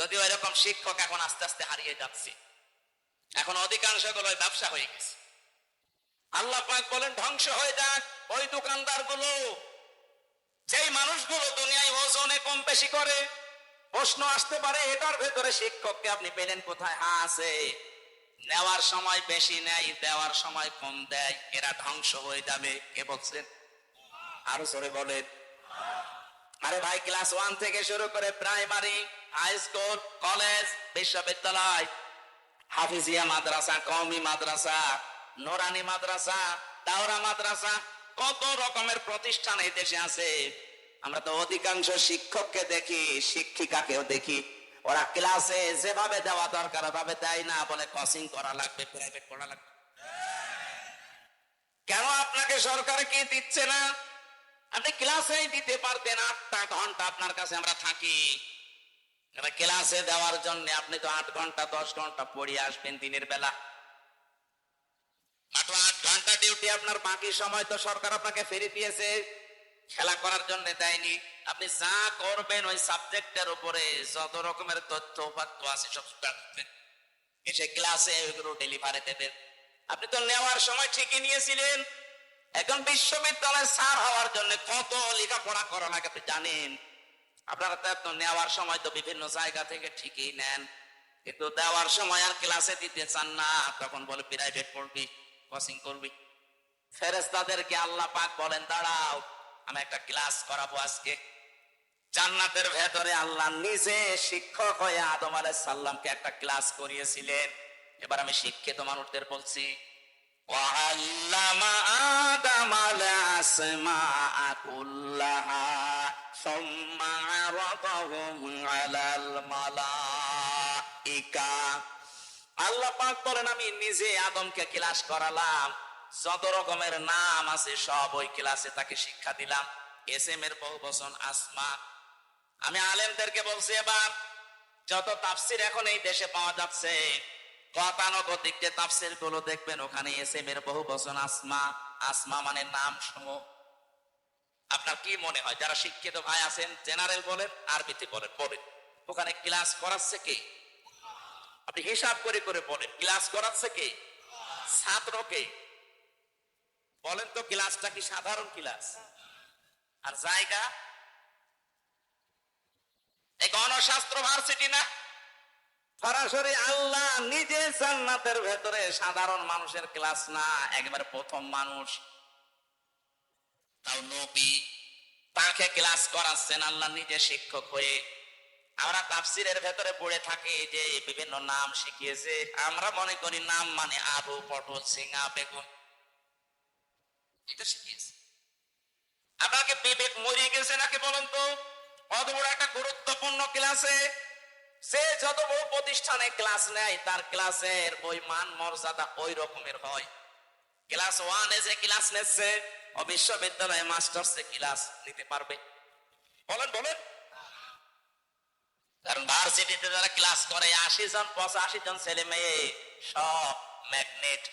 যদিও এরকম শিক্ষক এখন আস্তে আস্তে হারিয়ে যাচ্ছে। এখন অধিকাংশগুলো ব্যবসা হয়ে গেছে। আল্লাহ বলেন, ধ্বংস হয়ে যাক ওই দোকানদারগুলো যেই মানুষগুলো দুনিয়ায় ওজনে কম বেশি করে, প্রশ্ন আসতে পারে, এটার ভেতরে শিক্ষককে আপনি পেলেন কোথায়? হ্যাঁ আছে। নেওয়ার সময় বেশি নেয়, দেওয়ার সময় কম দেয়, এরা ধ্বংস হয়ে যাবে। কে বলছেন? আরও সরে বলেন। আরে ভাই ক্লাস ওয়ান থেকে শুরু করে প্রাইমারি হাই স্কুল কলেজ বিশ্ববিদ্যালয়। হাফিজিয়া মাদ্রাসা, কওমি মাদ্রাসা, নোরানি মাদ্রাসা, দাওরা মাদ্রাসা, কত রকমের প্রতিষ্ঠান এই দেশে আছে? আমরা তো অধিকাংশ শিক্ষককে দেখি, শিক্ষিকাকেও দেখি। ওরা ক্লাসে যেভাবে দেওয়া দরকার ভাবে দেয় না বলে কোচিং করা লাগবে প্রাইভেট করা লাগবে। কেন আপনাকে সরকার কি দিচ্ছে না? আপনি ক্লাসেই দিতে পারতেন আটটা ঘণ্টা আপনার কাছে আমরা থাকি। ক্লাসে দেওয়ার জন্য আপনি তো আট ঘণ্টা, দশ ঘণ্টা পড়িয়ে আসবেন দিনের বেলা। মাত্র আট ঘণ্টা ডিউটি আপনার বাকি সময় তো সরকার আপনাকে ফেরি দিয়েছে। খেলা করার জন্য দেয়নি। আপনি যা করবেন ওই সাবজেক্টের উপরে যত রকমের তথ্য উপাত্য আছে সব রাখবেন এসে ক্লাসে ওইগুলো ডেলিভারি দেবেন। আপনি তো নেওয়ার সময় ঠিকই নিয়েছিলেন। এখন বিশ্ববিদ্যালয়ে স্যার হওয়ার জন্য কত লেখাপড়া করা লাগে আপনি জানেন? আপনারা তো নেওয়ার সময় তো বিভিন্ন জায়গা থেকে ঠিকই নেন। কিন্তু দেওয়ার সময় আর ক্লাসে দিতে চান না, তখন বলে প্রাইভেট পড়বি কোচিং করবি। ফেরেস্তাদেরকে আল্লাহ পাক বলেন, দাঁড়াও, আমি একটা ক্লাস করাবো আজকে। জান্নাতের ভেতরে আল্লাহ নিজে শিক্ষক হয়ে আদম আলাইহিস সাল্লামকে একটা ক্লাস করিয়েছিলেন। এবার আমি শিক্ষিত মানুষদের বলছি وعلم آدم الأسماء كلها ثم عرضهم على الملائكة আল্লাহ পাক বলেন আমি নিজে আদমকে ক্লাস করালাম যত রকমের নাম আছে সব ওই ক্লাসে তাকে শিক্ষা দিলাম এস এম এর বহু বচন আসমা আমি আলেমদেরকে বলছি এবার যত তাফসির এখন এই দেশে পাওয়া যাচ্ছে গতানুগতিক তাফসিরগুলো দেখবেন, ওখানে বহু বচন, আসমা। আসমা মানে নাম আপনার কি মনে হয়? যারা শিক্ষিত ভাই আছেন, জেনারেল বলেন, আরবিতে বলেন বলেন। ওখানে ক্লাস করাচ্ছে কে? আপনি হিসাব করে করে বলেন, ক্লাস করাচ্ছে কে? ছাত্রকে বলেন তো, ক্লাসটা কি সাধারণ ক্লাস? আর জায়গা? এই গণশাস্ত্র ভার্সিটি না? সরাসরি আল্লাহ নিজে জান্নাতের ভেতরে সাধারণ মানুষের ক্লাস না, একবার প্রথম মানুষ। তাও নবী, তাকে ক্লাস করাচ্ছেন আল্লাহ নিজে শিক্ষক হয়ে। আমরা তাফসিরের ভেতরে পড়ে থাকি যে বিভিন্ন নাম শিখিয়েছে। আমরা মনে করি নাম মানে আবু পটল, সিংহা, বেগম। এটা শিখিয়েছে। আপনাকে বিবেক মরিয়ে গেছে নাকি বলুন তো? অত বড় একটা গুরুত্বপূর্ণ ক্লাসে সে যত বড় প্রতিষ্ঠানে ক্লাস নেয়, তার ক্লাসের ওই মান মর্যাদা ওই রকমের হয়। ক্লাস ওয়ানে যে ক্লাস নিচ্ছে, ও বিশ্ববিদ্যালয়ে মাস্টার্সে ক্লাস নিতে পারবে। বলেন বলেন। কারণ ভার্সিটিতে যারা ক্লাস করে, আশি জন, পঁচাশি জন ছেলে মেয়ে, সব ম্যাগনেট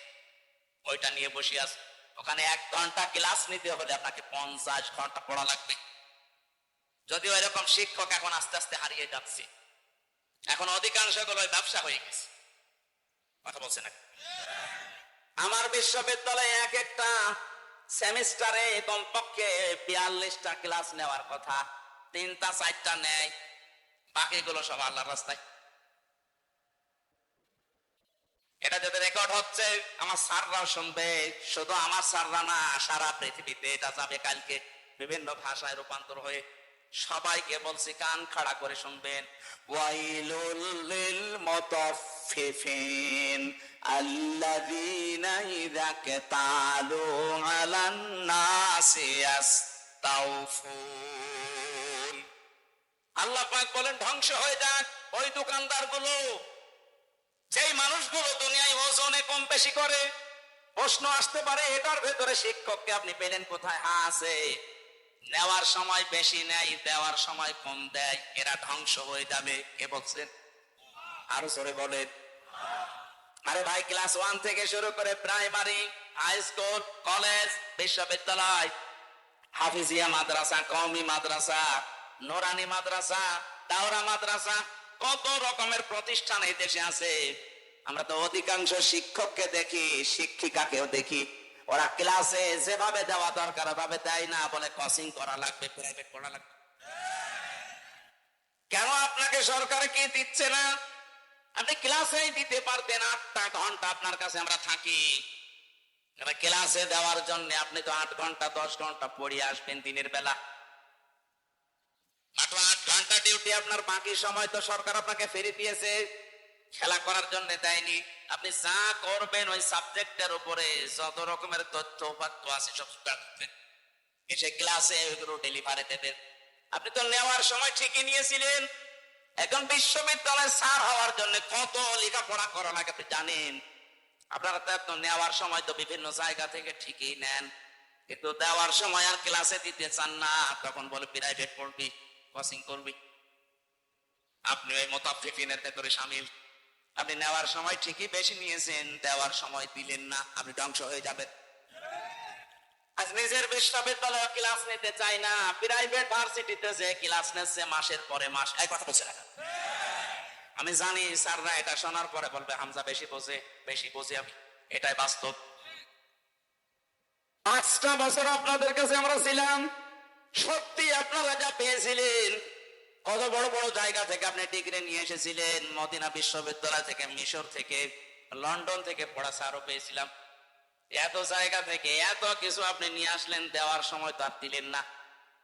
ওইটা নিয়ে বসে আছে। ওখানে এক ঘণ্টা ক্লাস নিতে হলে আপনাকে পঞ্চাশ ঘণ্টা পড়া লাগবে। যদিও এরকম শিক্ষক এখন আস্তে আস্তে হারিয়ে যাচ্ছে। এখন অধিকাংশগুলো ব্যবসা হয়ে গেছে। কথা বলছে না আমার বিশ্ববিদ্যালয়ে এক একটা সেমিস্টারে কমপক্ষে বিয়াল্লিশটা ক্লাস নেওয়ার কথা। তিনটা, চারটা নেয় বাকিগুলো সব আল্লাহর রাস্তায়। এটা যাতে রেকর্ড হচ্ছে, আমার স্যাররাও শুনবে। শুধু আমার স্যাররা না, সারা পৃথিবীতে এটা যাবে কালকে। বিভিন্ন ভাষায় রূপান্তর হয়ে সবাইকে বলছি, কান খাড়া করে শুনবেন। ওয়াইলুল লিল মুতাফফিফিন, আল্লাযীনা ইযা কাতালু আলান নাসি ইয়াস্তাউফুন। আল্লাহ পাক বলেন, ধ্বংস হয়ে যাক ওই দোকানদারগুলো যেই মানুষগুলো দুনিয়ায় ওজনে কম বেশি করে, প্রশ্ন আসতে পারে, এটার ভেতরে শিক্ষককে আপনি পেলেন কোথায়? হ্যাঁ আছে। নেওয়ার সময় বেশি নেয়, দেওয়ার সময় কম দেয়, এরা ধ্বংস হয়ে যাবে। কে বলছেন? আরও সরে বলেন। আরে ভাই, ক্লাস ওয়ান থেকে শুরু করে প্রাইমারি, হাই স্কুল, কলেজ, বিশ্ববিদ্যালয়, হাফিজিয়া মাদ্রাসা, কওমি মাদ্রাসা, নোরানি মাদ্রাসা, দাওরা মাদ্রাসা, কত রকমের প্রতিষ্ঠান এই দেশে আছে। আমরা তো অধিকাংশ শিক্ষককে দেখি, শিক্ষিকাকেও দেখি। ওরা ক্লাসে যেভাবে দেওয়া দরকার ভাবে দেয় না। বলে কোচিং করা লাগবে প্রাইভেট করা লাগবে। কেন আপনাকে সরকার কি দিচ্ছে না? আপনি ক্লাসেই দিতে পারতেন আটটা ঘণ্টা আপনার কাছে আমরা থাকি। ক্লাসে দেওয়ার জন্য আপনি তো আট ঘণ্টা, দশ ঘণ্টা পড়িয়ে আসবেন দিনের বেলা। মাত্র আট ঘণ্টা ডিউটি আপনার বাকি সময় তো সরকার আপনাকে ফেরি দিয়েছে। খেলা করার জন্য দেয়নি। আপনি যা করবেন ওই সাবজেক্টের উপরে যত রকমের তথ্য উপাত্য আছে সব রাখবেন এসে ক্লাসে ওইগুলো ডেলিভারি দেবেন। আপনি তো নেওয়ার সময় ঠিকই নিয়েছিলেন। এখন বিশ্ববিদ্যালয়ে স্যার হওয়ার জন্য কত লেখাপড়া করা লাগে আপনি জানেন? আপনারা তো নেওয়ার সময় তো বিভিন্ন জায়গা থেকে ঠিকই নেন। কিন্তু দেওয়ার সময় আর ক্লাসে দিতে চান না, তখন বলে প্রাইভেট পড়বি কোচিং করবি। আপনি ওই মোতাফিফিনের ভেতরে সামিল। আপনি নেওয়ার সময় ঠিকই বেশি নিয়েছেন, দেওয়ার সময় দিলেন না, আপনি ধ্বংস হয়ে যাবেন। আজ নিজের বিশ্ববিদ্যালয়ে ক্লাস নিতে চাই না প্রাইভেট ভার্সিটিতে যে ক্লাস মাসের পরে মাস। এই কথা বলছে আমি জানি স্যাররা এটা শোনার পরে বলবে, হামজা বেশি বোঝে বেশি বোঝে আমি। এটাই বাস্তব। পাঁচটা বছর আপনাদের কাছে আমরা ছিলাম, সত্যি আপনারা যা পেয়েছিলেন কত বড় বড় জায়গা থেকে আপনি ডিগ্রি নিয়ে এসেছিলেন? মদিনা বিশ্ববিদ্যালয় থেকে, মিশর থেকে, লন্ডন থেকে পড়া সারও পেয়েছিলাম। এত জায়গা থেকে এত কিছু আপনি নিয়ে আসলেন, দেওয়ার সময় তো আর দিলেন না।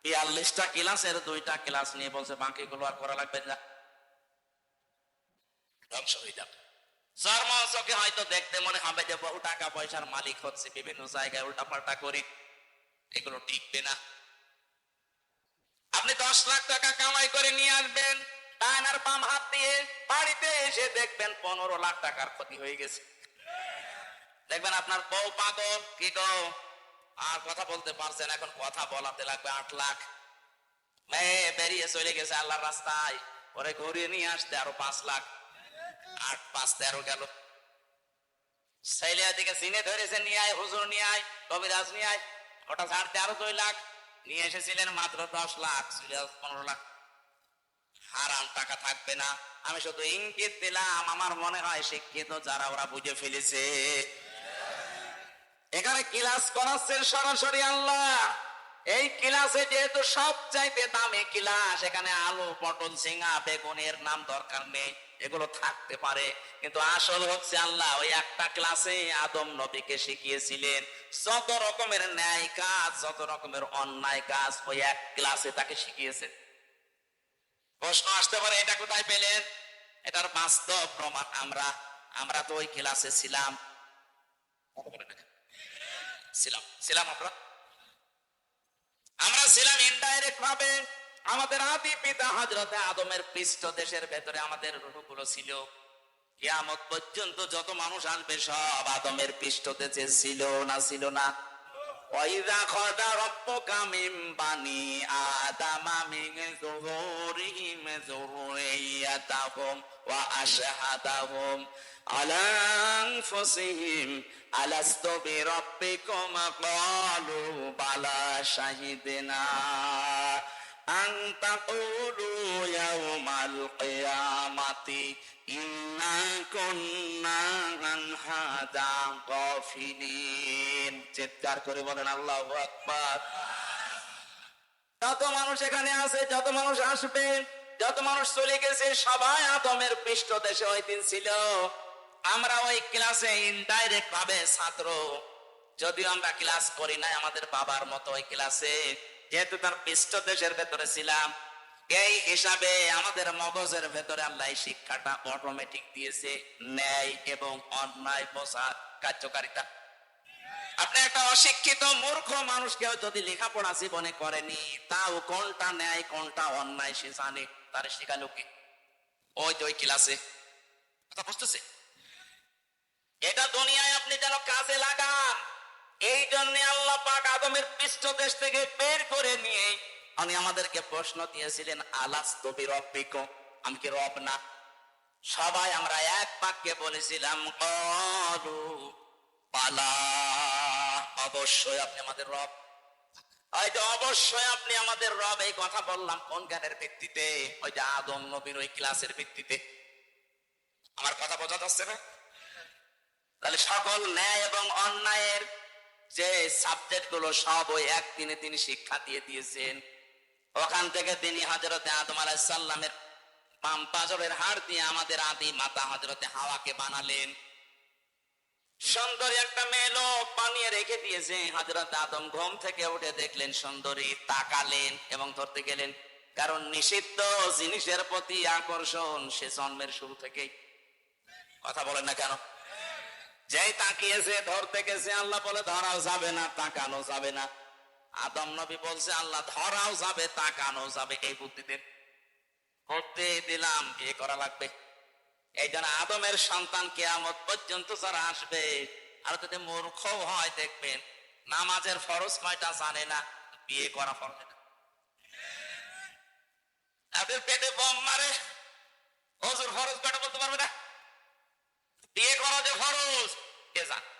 বিয়াল্লিশটা ক্লাসের দুইটা ক্লাস নিয়ে বলছে, বাকিগুলো আর করা লাগবে না। ধ্বংস হয়ে যাবে চোখে হয়তো দেখতে মনে হবে যে বহু টাকা পয়সার মালিক হচ্ছে, বিভিন্ন জায়গায় উল্টা পাল্টা করি। এগুলো টিকবে না। দশ লাখ টাকা কামাই করে নিয়ে আসবেন। ডান বাম হাত দিয়ে বাড়িতে এসে দেখবেন পনেরো লাখ টাকার ক্ষতি হয়ে গেছে। দেখবেন আপনার বউ পাগল কি গো? আর কথা বলতে পারছেন এখন কথা বলাতে লাগবে আট লাখ। এ, বেরিয়ে চলে গেছে আল্লাহর রাস্তায়। পরে ঘুরিয়ে নিয়ে আসতে আরও পাঁচ লাখ। আট পাঁচ তেরো গেল। ছেলে দিকে সিনে ধরেছে নিয়ে আয় হুজুর নিয়ে আয় কবিরাজ নিয়ে আয়। ওটা ছাড়তে আরও দুই লাখ। নিয়ে এসেছিলেন মাত্র দশ লাখ পনেরো লাখ। হারাম টাকা থাকবে না। আমি শুধু ইঙ্গিত দিলাম, আমার মনে হয় শিক্ষিত যারা ওরা বুঝে ফেলেছে। এখানে ক্লাস করাচ্ছেন সরাসরি আল্লাহ। এই ক্লাসে যেহেতু সব চাইতে দামে ক্লাস, এখানে আলু, পটল সিঙ্গা বেগুনের নাম দরকার নেই, এগুলো থাকতে পারে। কিন্তু আসল হচ্ছে আল্লাহ, ওই একটা ক্লাসে আদম নবীকে শিখিয়েছিলেন, যত রকমের ন্যায় কাজ, যত রকমের অন্যায় কাজ, ওই এক ক্লাসে তাকে শিখিয়েছেন প্রশ্ন আসতে পারে, এটা কোথায় পেলেন? এটার বাস্তব প্রমাণ আমরা আমরা তো ওই ক্লাসে ছিলাম? ছিলাম ছিলাম আমরা। আমরা ছিলাম ইনডাইরেক্ট ভাবে আমাদের আদি পিতা হজরতে আদমের পৃষ্ঠ দেশের ভেতরে, আমাদের রুহগুলো ছিল কিয়ামত পর্যন্ত যত মানুষ আসবে সব আদমের পৃষ্ঠ দেশে ছিল না ছিল না। وإذا خذ ربك من بني آدم من ظهورهم ذريتهم وأشهدهم على أنفسهم ألست بربكم قالوا بلى شهدنا أن تقولوا يوم القيامة إنا كنا عن هذا غافلين চিৎকার করে বলেন আল্লাহ আকবার যত মানুষ এখানে আছে যত মানুষ আসবে যত মানুষ চলে গেছে সবাই আদমের পৃষ্ঠ দেশে ওই দিন ছিল আমরা ওই ক্লাসে ইনডাইরেক্ট ভাবে ছাত্র যদিও আমরা ক্লাস করি নাই আমাদের বাবার মতো ওই ক্লাসে যেহেতু তার পৃষ্ঠ দেশের ভেতরে ছিলাম, এই হিসাবে আমাদের মগজের ভেতরে আল্লাহ শিক্ষাটা অটোমেটিক দিয়েছে, ন্যায় এবং অন্যায় বোঝা কার্যকারিতা। আপনি একটা অশিক্ষিত মূর্খ মানুষকে যদি লেখাপড়া জীবনে করেনি, তাও কোনটা ন্যায়, কোনটা অন্যায় সে জানে, তার শেখালো কি ওই যে ওই ক্লাসে। কথা বুঝতেছে? এটা দুনিয়ায় আপনি যেন কাজে লাগান এই জন্য আল্লাহ পাক আদমের পৃষ্ঠ দেশ থেকে বের করে নিয়ে উনি আমাদেরকে প্রশ্ন দিয়েছিলেন আলাস তবি রব্বিক আমি কি রব না? সবাই আমরা এক বাক্যে বলেছিলাম, কলু পালা অবশ্যই আপনি আমাদের রব। হয়তো অবশ্যই আপনি আমাদের রব, এই কথা বললাম কোন জ্ঞানের ভিত্তিতে? ওই যে আদম নবীর ওই ক্লাসের ভিত্তিতে। আমার কথা বোঝা যাচ্ছে না? তাহলে সকল ন্যায় এবং অন্যায়ের যে সাবজেক্টগুলো সব ওই একদিনে তিনি শিক্ষা দিয়ে দিয়েছেন। ওখান থেকে তিনি হজরতে আদম আলাহিসাল্লামের বাম পাজরের হাড় দিয়ে আমাদের আদি মাতা হজরতে হাওয়াকে বানালেন। সুন্দরী একটা মেয়ে লোক বানিয়ে রেখে দিয়েছে। হজরত আদম ঘুম থেকে উঠে দেখলেন সুন্দরী তাকালেন এবং ধরতে গেলেন, কারণ নিষিদ্ধ জিনিসের প্রতি আকর্ষণ সে জন্মের শুরু থেকেই। কথা বলেন না কেন? যেই তাকিয়েছে ধরতে গেছে আল্লাহ বলে ধরাও যাবে না, তাকানো যাবে না। আদম নবী বলছে, আল্লাহ ধরাও যাবে, তাকানো যাবে, এই বুদ্ধিতে করতে দিলাম বিয়ে করা লাগবে। এই জন্য আদমের সন্তান কেয়ামত পর্যন্ত যারা আসবে, আর যদি মূর্খ হয় দেখবেন, নামাজের ফরজ কয়টা জানে না, বিয়ে করা ফরজ তাদের পেটে বম মারে, হজুর ফরজ কয়টা বলতে পারবে না? বিয়ে করা যে ফরজ কে জান